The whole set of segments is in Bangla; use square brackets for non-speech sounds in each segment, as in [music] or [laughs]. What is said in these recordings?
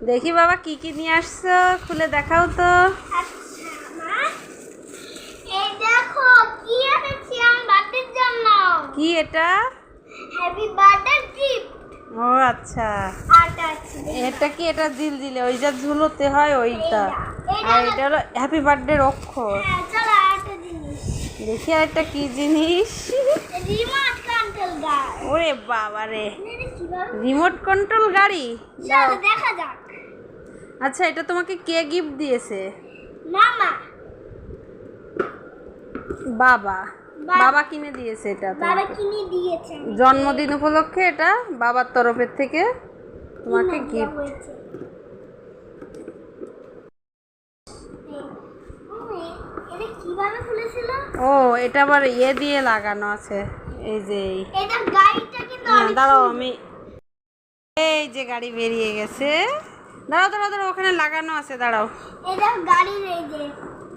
দেখি বাবা কি কি নিয়ে আসছো খুলে দেখাও তো। আচ্ছা কি এটা? হ্যাপি বার্থডে গিফট ও আচ্ছা। এটা কি? এটা দিল দিলে ওই যা ঝুলোতে হয় ওইটা। আর এটা হলো হ্যাপি বার্থডে অক্ষর। হ্যাঁ আরেকটা দেখি আর একটা কি জিনিস? রিমোট কন্ট্রোল ওরে বাবা রে রিমোট কন্ট্রোল গাড়ি? দেখা যাক। আচ্ছা এটা তোমাকে কে গিফট দিয়েছে? মামা। বাবা। বাবা কিনে দিয়েছে এটা বাবা কিনে দিয়েছে। জন্মদিন উপলক্ষে এটা বাবার তরফের থেকে তোমাকে গিফট ও, এটা আবার ইয়ে দিয়ে লাগানো আছে। এই যে হ্যাঁ, দাঁড়াও আমি এই যে গাড়ি বেরিয়ে গেছে। দাঁড়াও দাঁড়াও দাঁড়াও ওখানে লাগানো আছে দাঁড়াও। এটা গাড়ির এই যে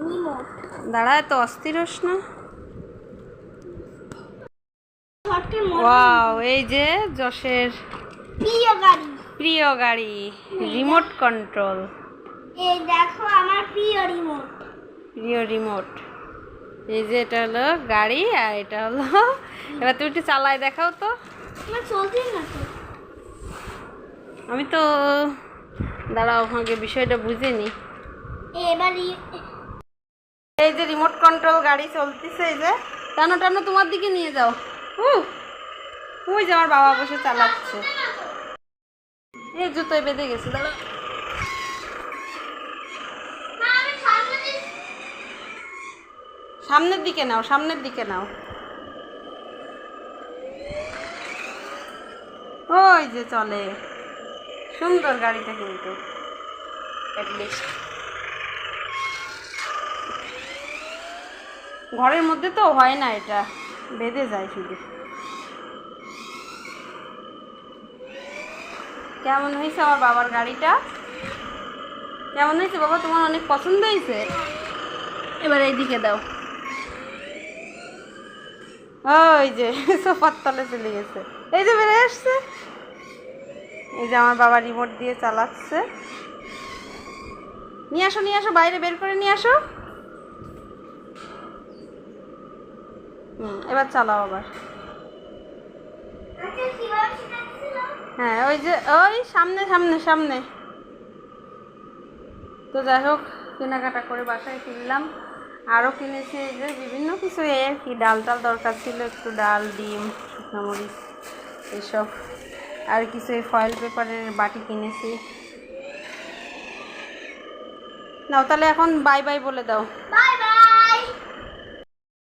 রিমোট দাঁড়ায় তো অস্থির হোস না। ওয়াও এই যে যশের প্রিয় গাড়ি। প্রিয় গাড়ি রিমোট কন্ট্রোল। এই দেখো আমার প্রিয় রিমোট। প্রিয় রিমোট। এই যে এটা হলো গাড়ি আর এটা হলো এবার তুমি একটু চালায় দেখাও তো। আমার না তো। আমি তো দাঁড়াও আগে বিষয়টা বুঝিনি এবার ই- এই যে রিমোট কন্ট্রোল গাড়ি চলতেছে এই যে। টানো টানো তোমার দিকে নিয়ে যাও। ওই যে আমার বাবা বসে চালাচ্ছে। এই জুতোয় বেঁধে গেছে দিয়ে- সামনের দিকে নাও সামনের দিকে নাও। ওই যে চলে। সুন্দর গাড়িটা কিন্তু ঘরের মধ্যে তো হয় না এটা, বেঁধে যায় শুধু। কেমন হয়েছে আমার বাবার গাড়িটা? কেমন হয়েছে বাবা, তোমার অনেক পছন্দ হয়েছে? এবার এইদিকে দাও। ওই যে, [laughs] সোফার তলে চলে গেছে। এই যে বেড়ে আসছে। এই যে আমার বাবা রিমোট দিয়ে চালাচ্ছে। নিয়ে আসো নিয়ে আসো বাইরে বের করে নিয়ে আসো। হুম এবার চালাও আবার। আচ্ছা? হ্যাঁ ওই যে ওই সামনে সামনে সামনে। তো যাই হোক কেনাকাটা করে বাসায় কিনলাম আরও কিনেছি এই যে বিভিন্ন কিছু। এই আর কি ডাল টাল দরকার ছিল? একটু ডাল ডিম শুকনো মরিচ এইসব আর কিছু এই ফয়েল পেপারের বাটি কিনেছি। নাও তাহলে এখন বাই বাই বলে দাও।